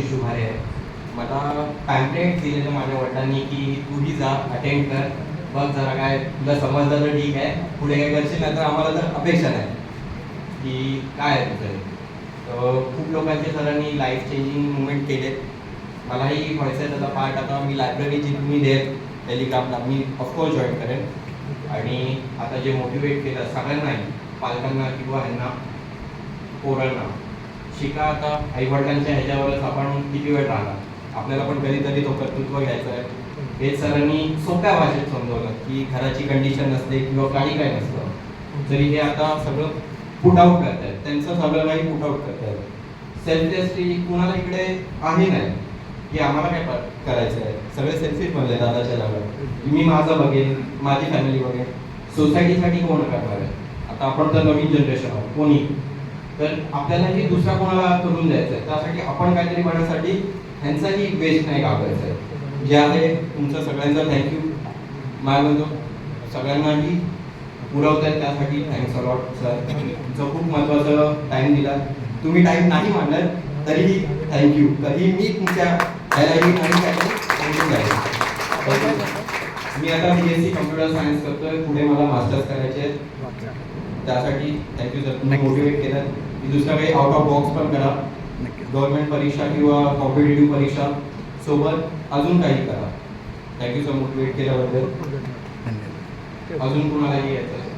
कशिश उभारे आहे. मला पॅम्पलेट दिलेलं माझ्या वडिलांनी की तूही जा अटेंड कर. बघ जरा काय तुला समजलं तर ठीक आहे. पुढे काय करशील नाही तर आम्हाला जर अपेक्षा नाही. की काय आहे तुझं? खूप लोकांचे सरांनी लाईफ चेंजिंग मुवमेंट केलेत. मलाही व्हायचं आहे त्याचा पार्ट आता मी लायब्ररी जी तुम्ही देत टेलिग्रामला मी ऑफकोर्स जॉईन करेन. आणि आता जे मोटिवेट केलं सगळ्यांनाही पालकांना किंवा ह्यांना पोरांना शिका आता. आई वडिलांच्या ह्याच्यावरच आपण किती वेळ राहणार? आपल्याला पण कधीतरी तो कर्तृत्व घ्यायचं आहे. हे सरांनी सोप्या भाषेत समजवलं की घराची कंडिशन नसते किंवा काही काय नसतं. तरी हे आता सगळं पुट आउट करतायत. त्यांचं सगळं काही पुट आउट करतायत. सेल्फलेसली कुणाला इकडे आहे नाही. की आम्हाला काय करायचं आहे सगळे सेल्फीच बनले दादाच्या जागा मी माझं बघेन माझी फॅमिली बघेन. सोसायटीसाठी कोण करणार आहे? आता आपण तर नवीन जनरेशन आहोत. कोणी? तर आपल्यालाही दुसऱ्या कोणाला करून द्यायचं आहे त्यासाठी आपण काहीतरी करण्यासाठी ह्यांचाही वेस्ट नाही घालवायचा आहे. जे आहे तुमचं सगळ्यांचं थँक्यू माय म्हणतो सगळ्यांनाही पुरवत आहे त्यासाठी थँक्स अलॉट सर तुमचं खूप महत्त्वाचं टाईम दिला. तुम्ही टाईम नाही मांडलं तरीही थँक्यू तरी मी तुमच्या. मी आता B S C computer science करतोय. पुढे मला मास्टर्स करायचे आहेत. त्यासाठी थँक्यू सर तुम्ही मोटिवेट केलं. की दुसरं काही आउट ऑफ बॉक्स पण करा. गव्हर्नमेंट परीक्षा किंवा कॉम्पिटेटिव्ह परीक्षा सोबत अजून काही करा. थँक्यू सर मोटिवेट केल्याबद्दल. अजून कुणालाही यायचं